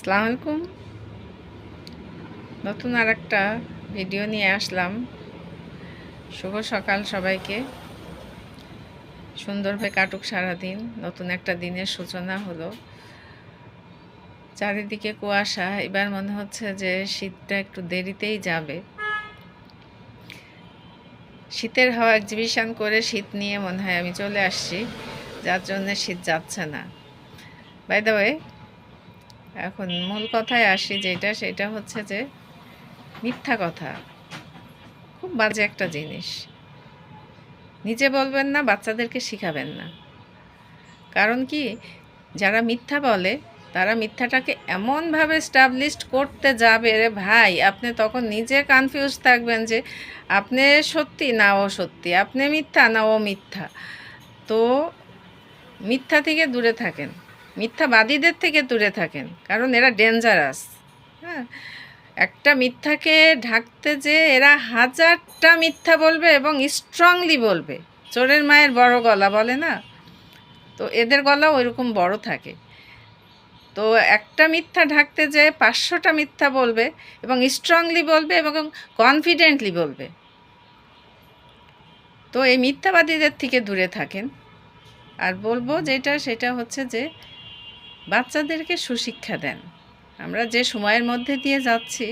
আসসালামু আলাইকুম। নতুন আর একটা ভিডিও নিয়ে আসলাম। শুভ সকাল সবাইকে। সুন্দরভাবে কাটুক সারাদিন। নতুন একটা দিনের সূচনা হলো। চারিদিকে কুয়াশা। এবার মনে হচ্ছে যে শীতটা একটু দেরিতেই যাবে। শীতের হাওয়া এক্সিবিশন করে শীত নিয়ে মনে হয় আমি চলে আসছি। যার জন্য শীত যাচ্ছে না। বাই এখন মূল কথায় আসি যেটা, সেটা হচ্ছে যে মিথ্যা কথা খুব বাজে একটা জিনিস। নিজে বলবেন না, বাচ্চাদেরকে শিখাবেন না। কারণ কি? যারা মিথ্যা বলে, তারা মিথ্যাটাকে এমনভাবে স্টাবলিশড করতে যাবে রে ভাই, আপনি তখন নিজে কনফিউজ থাকবেন যে আপনি সত্যি না ও সত্যি আপনি মিথ্যা না ও মিথ্যা তো মিথ্যা থেকে দূরে থাকেন। মিথ্যাবাদীদের থেকে দূরে থাকেন, কারণ এরা ডেঞ্জারাস হ্যাঁ একটা মিথ্যাকে ঢাকতে যে এরা হাজারটা মিথ্যা বলবে এবং স্ট্রংলি বলবে, চোরের মায়ের বড় গলা বলে না? তো এদের গলা ওইরকম বড় থাকে। তো একটা মিথ্যা ঢাকতে যে পাঁচশোটা মিথ্যা বলবে এবং স্ট্রংলি বলবে এবং কনফিডেন্টলি বলবে। তো এই মিথ্যাবাদীদের থেকে দূরে থাকেন। আর বলব যেটা, সেটা হচ্ছে যে বাচ্চাদেরকে সুশিক্ষা দেন। আমরা যে সময়ের মধ্যে দিয়ে যাচ্ছি,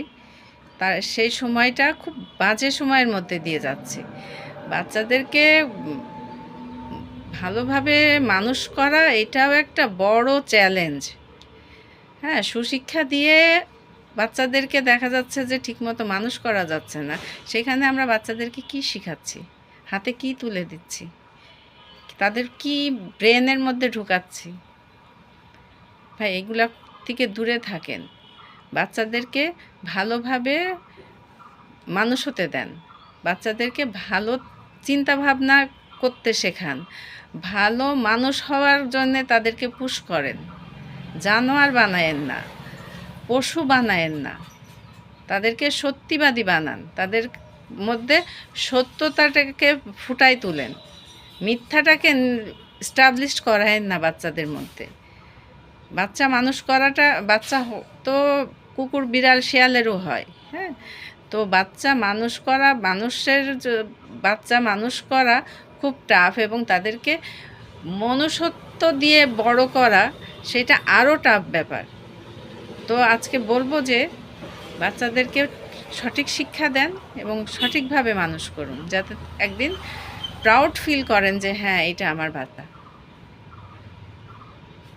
তার সেই সময়টা খুব বাজে সময়ের মধ্যে দিয়ে যাচ্ছি। বাচ্চাদেরকে ভালোভাবে মানুষ করা এটাও একটা বড় চ্যালেঞ্জ হ্যাঁ সুশিক্ষা দিয়ে বাচ্চাদেরকে দেখা যাচ্ছে যে ঠিকমতো মানুষ করা যাচ্ছে না। সেখানে আমরা বাচ্চাদেরকে কি শেখাচ্ছি? হাতে কি তুলে দিচ্ছি? তাদের কি ব্রেনের মধ্যে ঢুকাচ্ছি? ভাই, এগুলা থেকে দূরে থাকেন। বাচ্চাদেরকে ভালোভাবে মানুষ হতে দেন। বাচ্চাদেরকে ভালো চিন্তা ভাবনা করতে শেখান। ভালো মানুষ হওয়ার জন্য তাদেরকে পুশ করেন। জানোয়ার বানায়েন না, পশু বানায়েন না। তাদেরকে সত্যিবাদী বানান। তাদের মধ্যে সত্যতাটাকে ফুটাই তুলেন। মিথ্যাটাকে স্টাবলিশ করায়েন না বাচ্চাদের মধ্যে। বাচ্চা মানুষ করাটা, বাচ্চা তো কুকুর বিড়াল শিয়ালেরও হয় হ্যাঁ? তো বাচ্চা মানুষ করা, মানুষের বাচ্চা মানুষ করা খুব টাফ এবং তাদেরকে মনুষ্যত্ব দিয়ে বড় করা সেটা আরও টাফ ব্যাপার। তো আজকে বলব যে বাচ্চাদেরকে সঠিক শিক্ষা দেন এবং সঠিকভাবে মানুষ করুন, যাতে একদিন প্রাউড ফিল করেন যে হ্যাঁ এটা আমার বাচ্চা।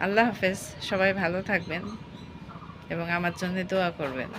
আল্লাহ হাফেজ সবাই ভালো থাকবেন এবং আমার জন্য দোয়া করবেন।